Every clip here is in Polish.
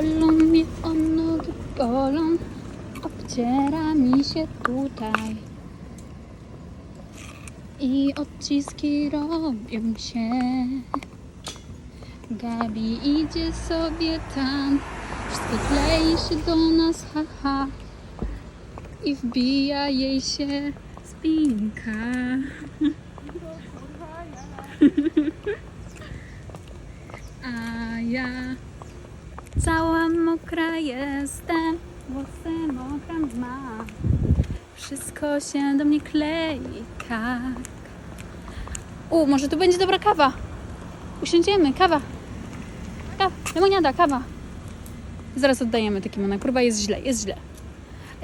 Bolą mnie o nogi, bolą, obciera mi się tutaj. I odciski robią się. Gabi idzie sobie tam, wszystko klei się do nas, haha. I wbija jej się spinka. A ja cała mokra jestem, włosy mokre mam. Wszystko się do mnie klei, tak. U, może tu będzie dobra kawa. Usiądziemy, kawa. Kawa, lemoniada, kawa. Zaraz oddajemy te kimona. Kurwa, jest źle, jest źle.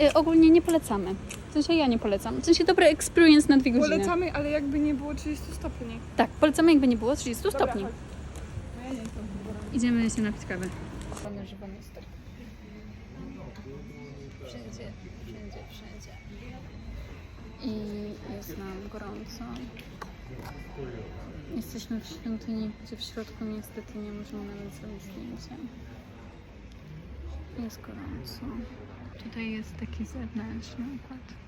Y, ogólnie nie polecamy. W sensie ja nie polecam. W sensie dobry experience na dwie godziny. Polecamy, ale jakby nie było 30 stopni. Tak, polecamy jakby nie było 30 Dobra, stopni. chodź. No ja nie jestem Idziemy się napić kawy. Wszędzie, wszędzie, wszędzie. I jest nam gorąco. Jesteśmy w świątyni, gdzie w środku niestety nie możemy nawet zrobić zdjęcia. Jest gorąco. Tutaj jest taki zewnętrzny układ.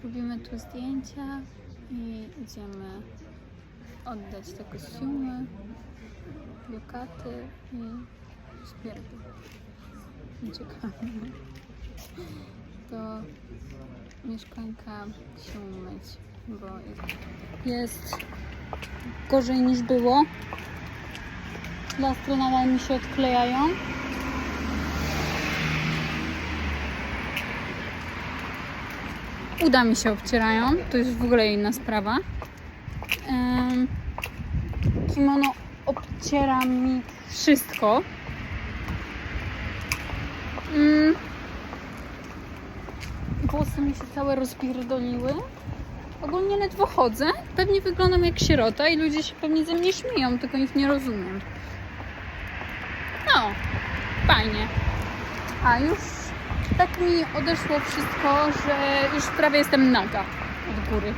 Zrobimy tu zdjęcia i idziemy oddać te kostiumy, lokaty i śpierwy. Uciekamy do mieszkanka się umyć, bo jest gorzej niż było. Plastry nadal mi się odklejają. Uda mi się obcierają, to jest w ogóle inna sprawa. Kimono obciera mi wszystko. Mm. Włosy mi się całe rozpierdoliły. Ogólnie ledwo chodzę. Pewnie wyglądam jak sierota i ludzie się pewnie ze mnie śmieją, tylko ich nie rozumiem. No, fajnie. A już tak mi odeszło wszystko, że już prawie jestem naga od góry.